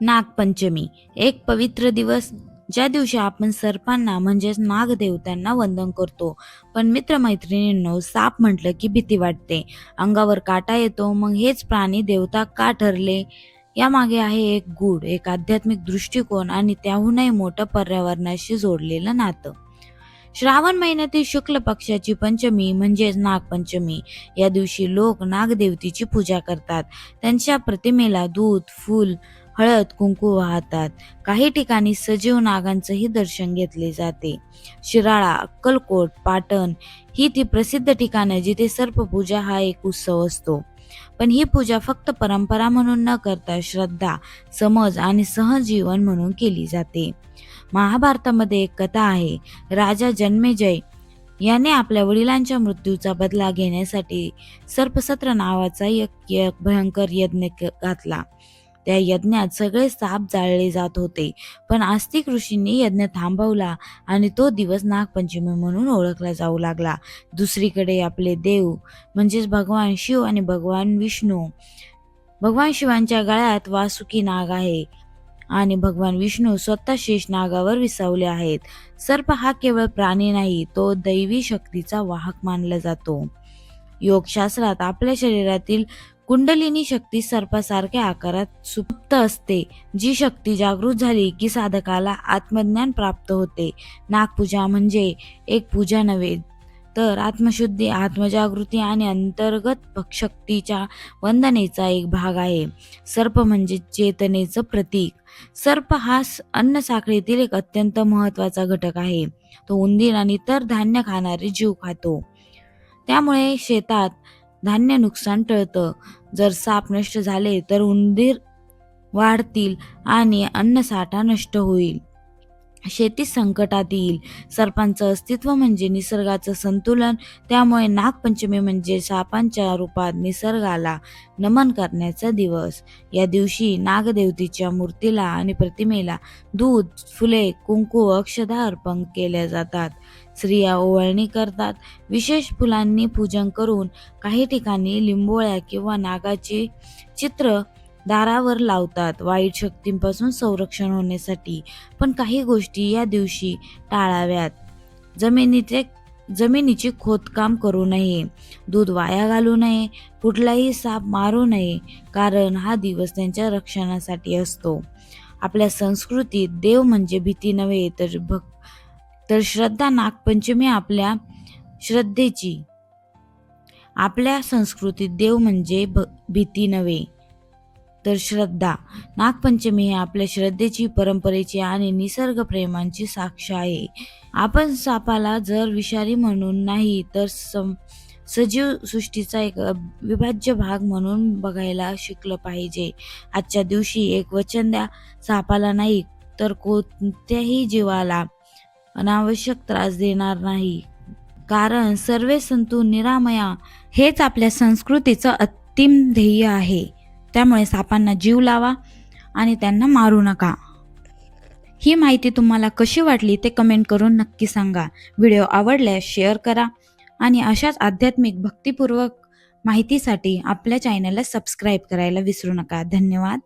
नागपंचमी. एक पवित्र दिवस ज्या दिवशी आपण सर्पांना म्हणजेच नागदेवतांना वंदन करतो. पण मित्रमैत्रिणींनो साप म्हटलं की भीती वाटते. अंगावर काटा येतो मग हेच प्राणी देवता का ठरले? यामागे आहे एक गूढ एक आध्यात्मिक दृष्टिकोन आणि त्याहूनही मोठं पर्यावरणाशी जोडलेलं नातं. श्रावण महिन्यातील शुक्ल पक्षाची पंचमी म्हणजेच नागपंचमी. या दिवशी लोक नागदेवतीची पूजा करतात. त्यांच्या प्रतिमेला दूध फूल हळद कुंकू वाहतात. काही ठिकाणी सजीव नागांचंही दर्शन घेतले जाते. शिराळा अक्कलकोट पाटण ही ती प्रसिद्ध ठिकाणं जिथे सर्पपूजा हा एक उत्सव असतो. पण ही पूजा फक्त परंपरा म्हणून न करता श्रद्धा समज आणि सहजीवन म्हणून केली जाते. महाभारतामध्ये एक कथा आहे राजा जन्मेजय याने आपल्या वडिलांच्या मृत्यूचा बदला घेण्यासाठी सर्पसत्र नावाचा एक भयंकर यज्ञ घातला. त्या यज्ञात सगळे साप जाळले जात होते. पण आस्तिक ऋषींनी यज्ञ थांबवला आणि तो दिवस नागपंचमी म्हणून ओळखला जाऊ लागला. दुसरीकडे आपले देव म्हणजेच भगवान शिव आणि भगवान विष्णू भगवान शिवांच्या गळ्यात वासुकी नाग आहे आणि भगवान विष्णू स्वतः शेष नागावर विसावले आहेत. सर्प हा केवळ प्राणी नाही तो दैवी शक्तीचा वाहक मानला जातो. योगशास्त्रात आपल्या शरीरातील कुंडलिनी शक्ती सर्पासारख्या आकारात सुप्त असते जी शक्ती जागृत झाली की साधकाला आत्मज्ञान प्राप्त होते. नागपूजा म्हणजे एक पूजा नव्हे तर आत्मशुद्धी आत्मजागृती आणि अंतर्गत शक्तीच्या वंदनेचा एक भाग आहे. सर्प म्हणजे चेतनेचं प्रतीक. सर्प हा स- अन्न साखळीतील एक अत्यंत महत्त्वाचा घटक आहे. तो उंदीर आणि इतर धान्य खाणारे जीव खातो. त्यामुळे शेतात धान्य नुकसान टळतं. जर साप नष्ट झाले तर उंदीर वाढतील आणि अन्नसाठा नष्ट होईल. शेती संकटात येईल. सर्पांचं अस्तित्व म्हणजे निसर्गाचं संतुलन. त्यामुळे नागपंचमी म्हणजे सापांच्या रूपात निसर्गाला नमन करण्याचा दिवस. या दिवशी नागदेवतेच्या मूर्तीला आणि प्रतिमेला दूध फुले कुंकू अक्षदा अर्पण केल्या जातात. स्त्रिया ओवाळणी करतात. विशेष फुलांनी पूजन करून काही ठिकाणी लिंबोळ्या किंवा नागाचे चित्र दारावर लावतात. वाईट शक्तींपासून संरक्षण होण्यासाठी पण काही गोष्टी या दिवशी टाळाव्यात. जमिनीचे जमिनीची खोदकाम करू नये. दूध वाया घालू नये. कुठलाही साप मारू नये कारण हा दिवस त्यांच्या रक्षणासाठी असतो. आपल्या संस्कृतीत देव म्हणजे भीती नव्हे तर भक् तर श्रद्धा नागपंचमी आपल्या श्रद्धेची. आपल्या संस्कृतीत देव म्हणजे भ भीती नव्हे. तर श्रद्धा नागपंचमी ही आपल्या श्रद्धेची परंपरेची आणि निसर्ग प्रेमांची साक्ष आहे. आपण सापाला जर विषारी म्हणून नाही तर सम सजीव सृष्टीचा एक विभाज्य भाग म्हणून बघायला शिकलं पाहिजे. आजच्या दिवशी एक वचन द्या सापाला नाही तर कोणत्याही जीवाला अनावश्यक त्रास देणार नाही. कारण सर्वे संतू निरामया हेच आपल्या संस्कृतीचं अंतिम ध्येय आहे. त्यामुळे सापांना जीव लावा आणि त्यांना मारू नका. ही माहिती तुम्हाला कशी वाटली ते कमेंट करून नक्की सांगा. व्हिडिओ आवडल्यास शेअर करा आणि अशाच आध्यात्मिक भक्तिपूर्वक माहितीसाठी आपल्या चॅनलला सबस्क्राईब करायला विसरू नका. धन्यवाद.